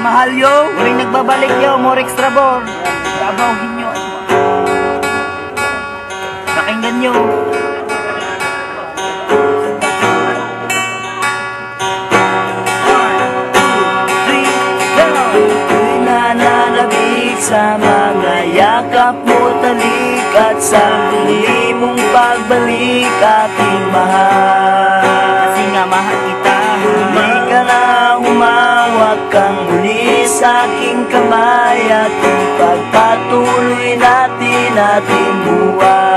mahal yo. Muling nagbabalik yo, more extra bor. Trabahuhin nyo. Pakinggan nyo. Sa mga yakap mo talik At sa muli mong pagbalik aking mahal sa aking kamay At ipagpatuloy natin ating buhay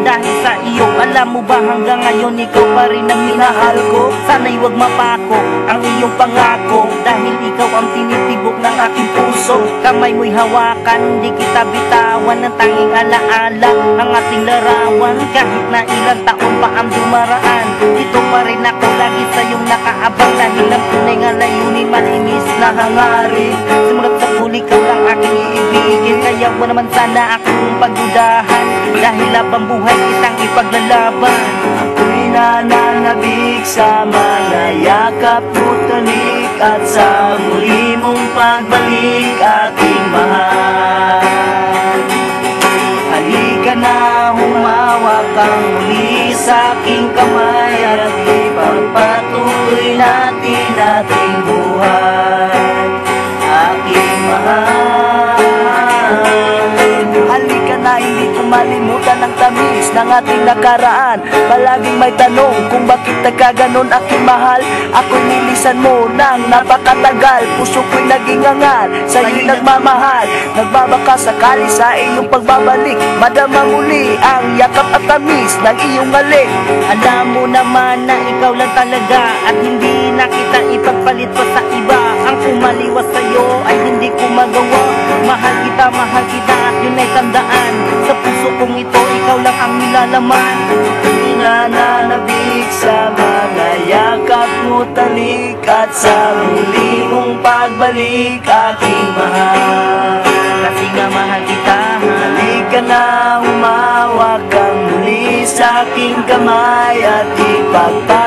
na dahil sa iyo. Alam mo ba hanggang ngayon ikaw pa rin ang minahal ko? Sana'y huwag mapako ang iyong pangako Dahil ikaw ang tinitibok ng aking puso. Kamay mo'y hawakan, di kita bitawan Ang tanging alaala, ang ating larawan. Kahit na ilang taon pa ang dumaraan Dito pa rin ako lagi sa iyong nakaabang Dahil ang tunay nga layunin malinis na hangarin. Simulat sa mo naman sana akong pagdudahan Dahil labang buhay kitang ipaglalaban. Ako'y nananabik sa mga yakap mo talik At sa muli mong pagbalik aking mahal. Halika na humawak kang muli sa aking kamay. At ipagpatuloy natin ating buhay ng ating nakaraan. Palaging may tanong kung bakit nagkaganon aking mahal. Ako'y nilisan mo nang napakatagal. Puso ko'y naging angal, sa'yo'y nagmamahal. Nagbabaka sakali sa iyong pagbabalik. Madama muli ang yakap at tamis ng iyong alik Alam mo naman na ikaw lang talaga At hindi na kita ipagpalit pa sa iba. Ang kumaliwas sa'yo ay hindi ko magawa. Mahal kita, mahal kita at yun ay tandaan nilalaman Nananabik sa mga yakap mo. Talik At sa muli mong pagbalik aking mahal. Kasi nga mahal kita Halika na humawak kang muli sa aking kamay At ipagpatuloy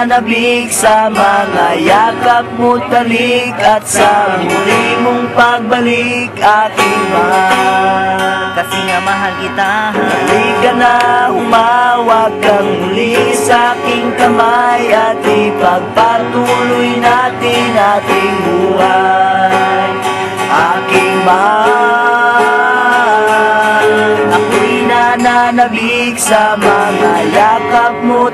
nananabik sa mga yakap mo talik At sa muli mong pagbalik aking mahal. Kasi nga mahal kita Halika na humawak kang muli sa aking kamay At ipagpatuloy natin ating buhay. Aking mahal Ako'y nananabik sa mga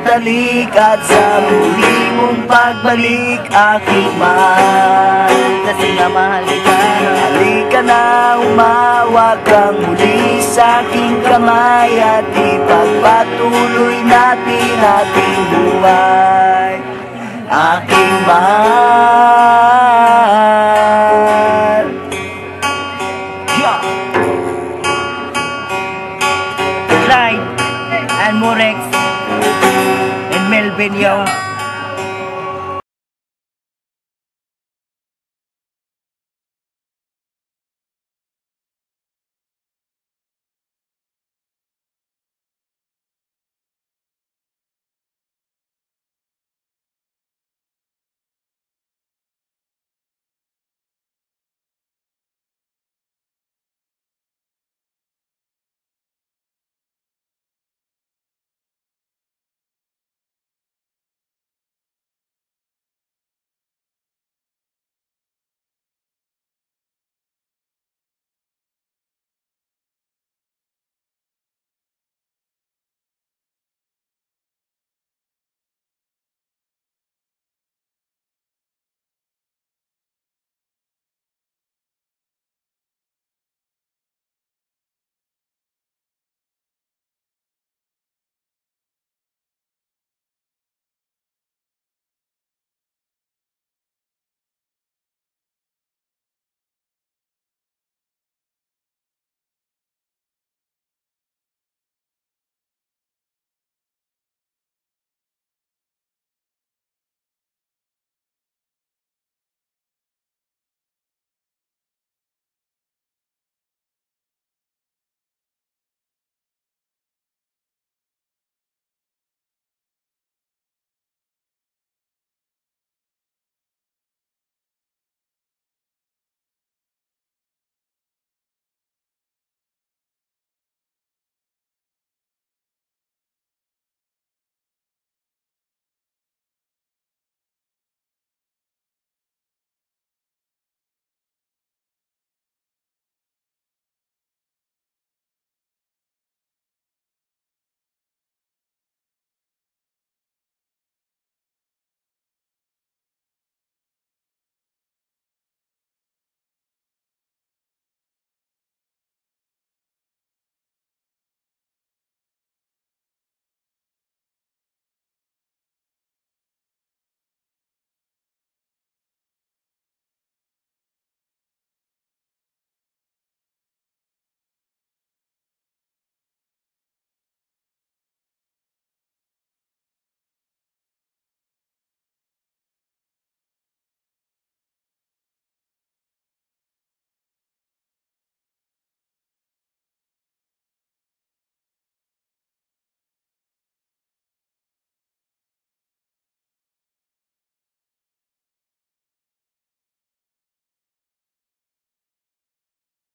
talik At sa muli mong pagbalik aking mahal. Kasi nga mahal kita. Halika na umawak kang muli sa aking kamay At ipagpatuloy natin ating buhay. Aking mahal! Clyde and Morex Melvin yo